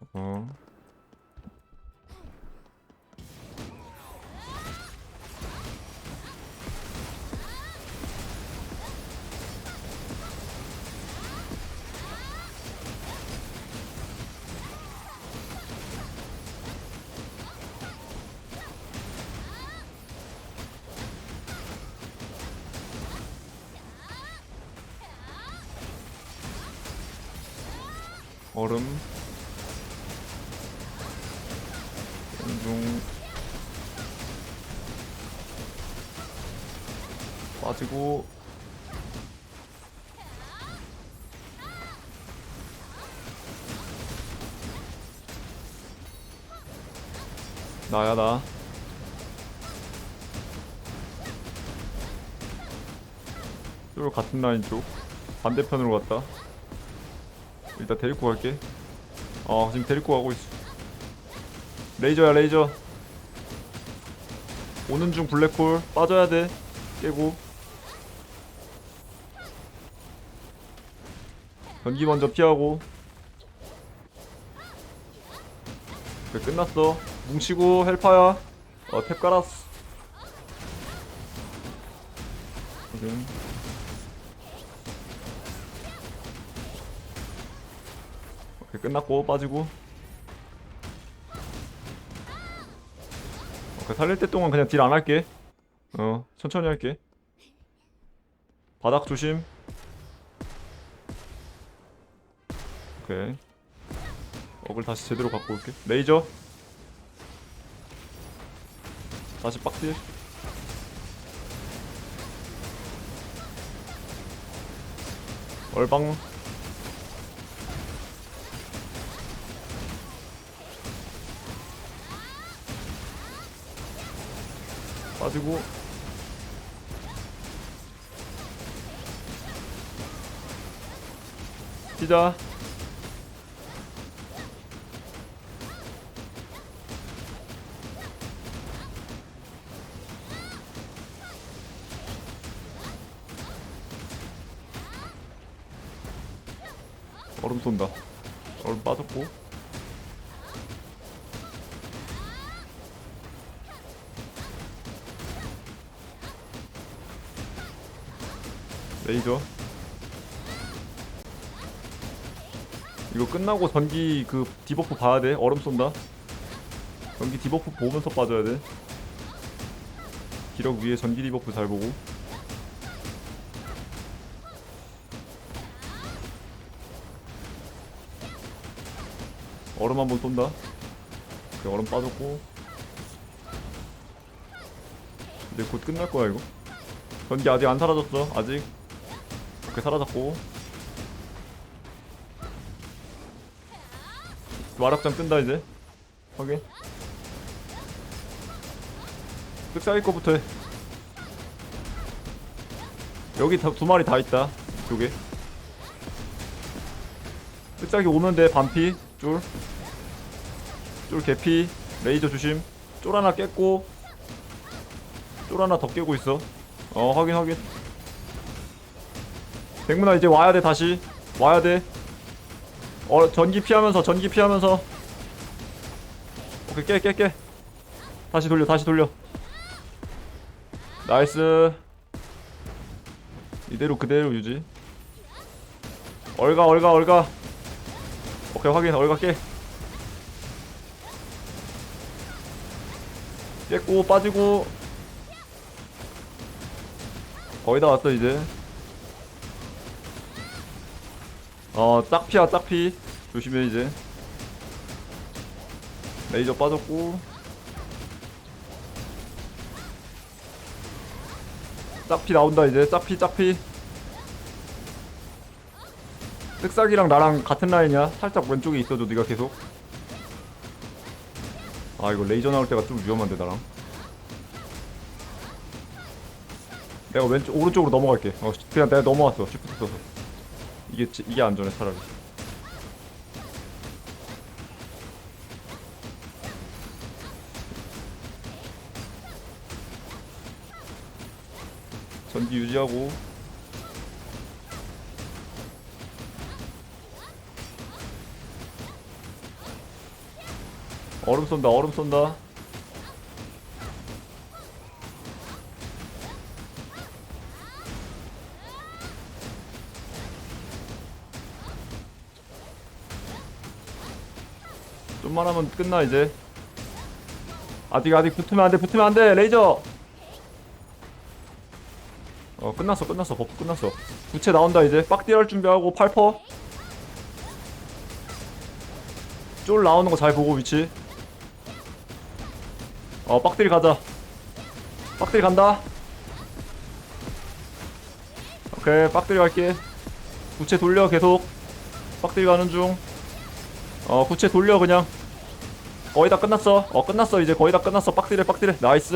어. 얼음 중. 빠지고. 나야 나. 또 같은 라인 쪽. 반대편으로 갔다. 일단 데리고 갈게. 어 지금 데리고 가고 있어 레이저야 레이저. 오는 중 블랙홀 빠져야 돼. 깨고. 전기 먼저 피하고. 그래 끝났어. 뭉치고 헬파야. 어탭 깔았어. 확인 오케이 끝났고 빠지고 오케이 살릴 때 동안 그냥 딜 안 할게. 어 천천히 할게. 바닥 조심. 오케이. 억을 다시 제대로 갖고 올게. 레이저. 다시 빡딜. 얼방 빠지고. 피자. 얼음 쏜다. 얼음 빠졌고 레이저. 이거 끝나고 전기 그 디버프 봐야 돼. 얼음 쏜다. 전기 디버프 보면서 빠져야 돼. 기력 위에 전기 디버프 잘 보고. 얼음 한 번 쏜다. 오케이, 얼음 빠졌고. 이제 곧 끝날 거야 이거? 전기 아직 안 사라졌어 아직 오케이 사라졌고. 마력장 뜬다 이제. 확인. 쓱싸이 거부터 해. 여기 다, 두 마리 다 있다 쓱싸기 오면 돼 반피 쫄. 쫄 개피 레이저 조심. 쫄 하나 깼고 쫄 하나 더 깨고 있어. 어 확인 확인 백문아 이제 와야 돼 다시. 와야 돼. 어 전기 피하면서 전기 피하면서. 오케이 깨 깨 깨. 다시 돌려 다시 돌려. 나이스. 이대로 그대로 유지. 얼가 얼가 얼가. 오케이 확인. 얼가 깨. 깼고 빠지고. 거의 다 왔어 이제 어 짝피야 짝피. 조심해 이제. 레이저 빠졌고. 짝피 나온다 이제. 짝피 짝피. 쓱싹이랑 나랑 같은 라인이야. 살짝 왼쪽에 있어줘 네가 계속. 아 이거 레이저 나올 때가 좀 위험한데 나랑. 내가 왼쪽 오른쪽으로 넘어갈게. 어 그냥 내가 넘어왔어. 쉬프트 써서 이게 지- 이게 안전해 차라리. 전기 유지하고. 얼음 쏜다 얼음 쏜다 좀만 하면 끝나 이제. 아직 아직 붙으면 안돼 붙으면 안돼 레이저! 어 끝났어 끝났어 버프 끝났어. 부채 나온다 이제. 빡 뛰어갈 준비하고 8퍼. 쫄 나오는 거 잘 보고 위치. 어 빡들이 가자. 빡들이 간다. 오케이 빡들이 갈게. 부채 돌려 계속. 빡들이 가는 중어 부채 돌려 그냥 거의 다 끝났어. 어 끝났어. 이제 거의 다 끝났어. 빡들이 빡들이 나이스